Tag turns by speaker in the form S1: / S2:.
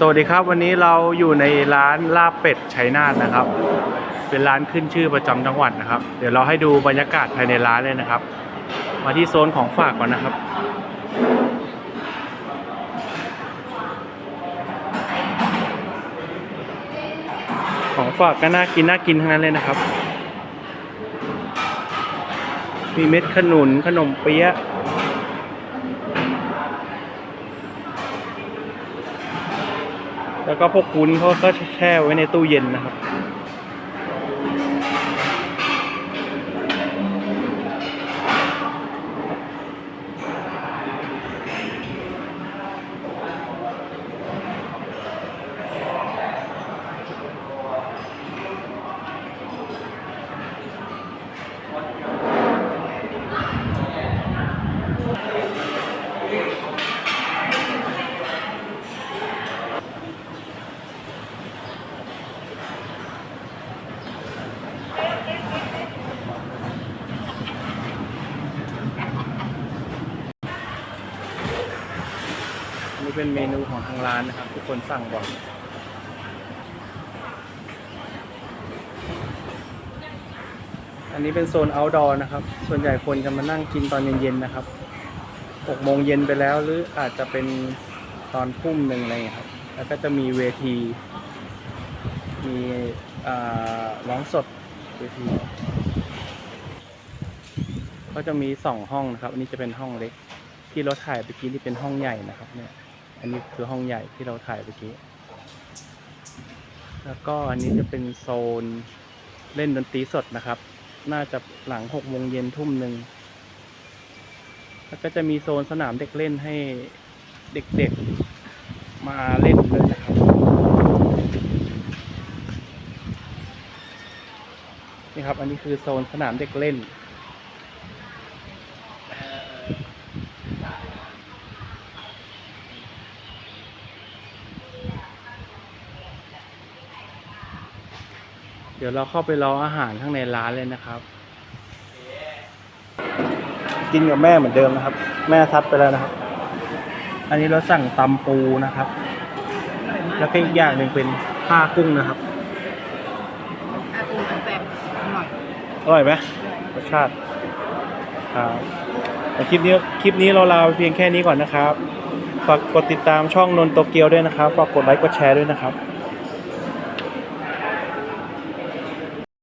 S1: สวัสดีครับวันนี้เราอยู่ในร้านลาบเป็ดชัยนาทนะครับ เป็นร้านขึ้นชื่อประจำจังหวัดนะครับ เดี๋ยวเราให้ดูบรรยากาศภายในร้านเลยนะครับ มาที่โซนของฝากก่อนนะครับ ของฝากก็น่ากินน่ากินทั้งนั้นเลยนะครับ มีเม็ดขนุนขนมเปี๊ยะ แล้วก็พวกวุ้นเขาก็แช่ไว้ในตู้เย็นนะครับ เป็นเมนูของทางร้านนะครับ ทุกคนสั่งบ่อยอันนี้เป็นโซน outdoor นะครับ ส่วนใหญ่คนจะมานั่งกินตอนเย็นๆนะครับ6โมงเย็นไปแล้วหรืออาจจะเป็นตอนทุ่มหนึ่งอะไรอย่างเงี้ยครับ แล้วก็จะมีเวที มีร้องสดเวที ก็จะมีสองห้องนะครับ อันนี้จะเป็นห้องเล็ก ที่เราถ่ายเมื่อกี้นี่เป็นห้องใหญ่นะครับเนี่ย นนี้คือห้องใหญ่ที่เราถ่ายเมื่อกี้ แล้วก็อันนี้จะเป็นโซนเล่นดนตรีสดนะครับ น่าจะหลังหกโมงเย็นทุ่มหนึ่ง แล้วก็จะมีโซนสนามเด็กเล่นให้เด็กๆมาเล่นด้วยนะครับ นี่ครับ อันนี้คือโซนสนามเด็กเล่น เดี๋ยวเราเข้าไปรออาหารข้างในร้านเลยนะครับ กินกับแม่เหมือนเดิมนะครับ แม่ซัดไปแล้วนะครับ อันนี้เราสั่งตำปูนะครับ แล้วก็อีกอย่างหนึ่งเป็นผ้ากุ้งนะครับ
S2: อาปูมันแซ่บอร่อย
S1: อร่อยไหมรสชาติครับแต่คลิปนี้คลิปนี้เราลาไปเพียงแค่นี้ก่อนนะครับฝากกดติดตามช่องนนโตเกียวด้วยนะครับฝากกดไลค์กดแชร์ด้วยนะครับ